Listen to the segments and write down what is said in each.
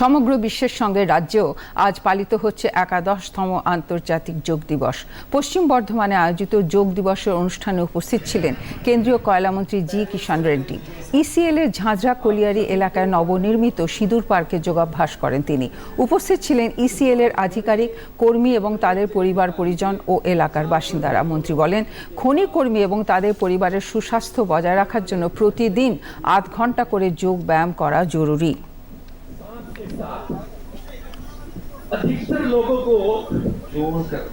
সমগ্র বিশ্বের সঙ্গে রাজ্যেও আজ পালিত হচ্ছে একাদশতম আন্তর্জাতিক যোগ দিবস। পশ্চিম বর্ধমানে আয়োজিত যোগ দিবসের অনুষ্ঠানে উপস্থিত ছিলেন কেন্দ্রীয় কয়লামন্ত্রী জি কিষাণ রেড্ডি। ইসিএল এর ঝাঁঝরা কলিয়ারি এলাকায় নবনির্মিত সিঁদুর পার্কে যোগাভ্যাস করেন তিনি। উপস্থিত ছিলেন ইসিএল এর আধিকারিক, কর্মী এবং তাদের পরিবার পরিজন ও এলাকার বাসিন্দারা। মন্ত্রী বলেন, খনি কর্মী এবং তাদের পরিবারের সুস্বাস্থ্য বজায় রাখার জন্য প্রতিদিন আধ ঘণ্টা করে যোগ ব্যায়াম করা জরুরি। अधिकतर लोगों को छोड़कर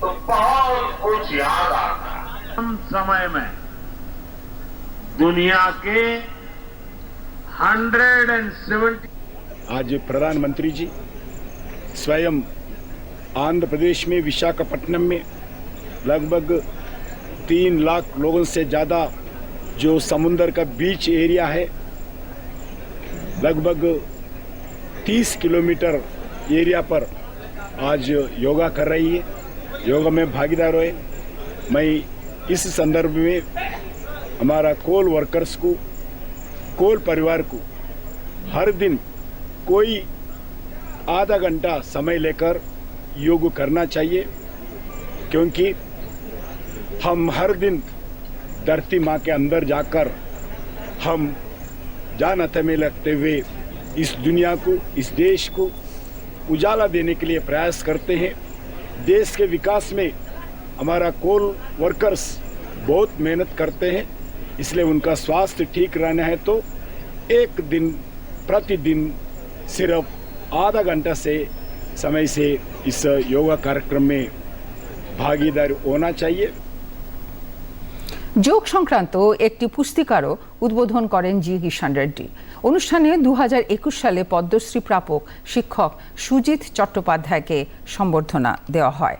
तो बहुत कुछ याद आता है। कम समय में दुनिया के 170 आज प्रधानमंत्री जी स्वयं आंध्र प्रदेश में विशाखापट्टनम में लगभग तीन लाख लोगों से ज़्यादा जो समुंदर का बीच एरिया है लगभग 30 किलोमीटर एरिया पर आज योगा कर रही है। योगा में भागीदार हुए। मैं इस संदर्भ में हमारा कोल वर्कर्स को, कोल परिवार को हर दिन कोई आधा घंटा समय लेकर योग करना चाहिए, क्योंकि हम हर दिन धरती माँ के अंदर जाकर हम जान में लगते हुए इस दुनिया को, इस देश को उजाला देने के लिए प्रयास करते हैं। देश के विकास में हमारा कोल वर्कर्स बहुत मेहनत करते हैं, इसलिए उनका स्वास्थ्य ठीक रहना है। तो एक दिन, प्रतिदिन सिर्फ़ आधा घंटा से, समय से इस योगा कार्यक्रम में भागीदार होना चाहिए। যোগ সংক্রান্ত একটি পুস্তিকারও উদ্বোধন করেন জি কিষাণ রেড্ডি। অনুষ্ঠানে দু হাজার একুশ সালে পদ্মশ্রী প্রাপক শিক্ষক সুজিত চট্টোপাধ্যায়কে সম্বর্ধনা দেওয়া হয়।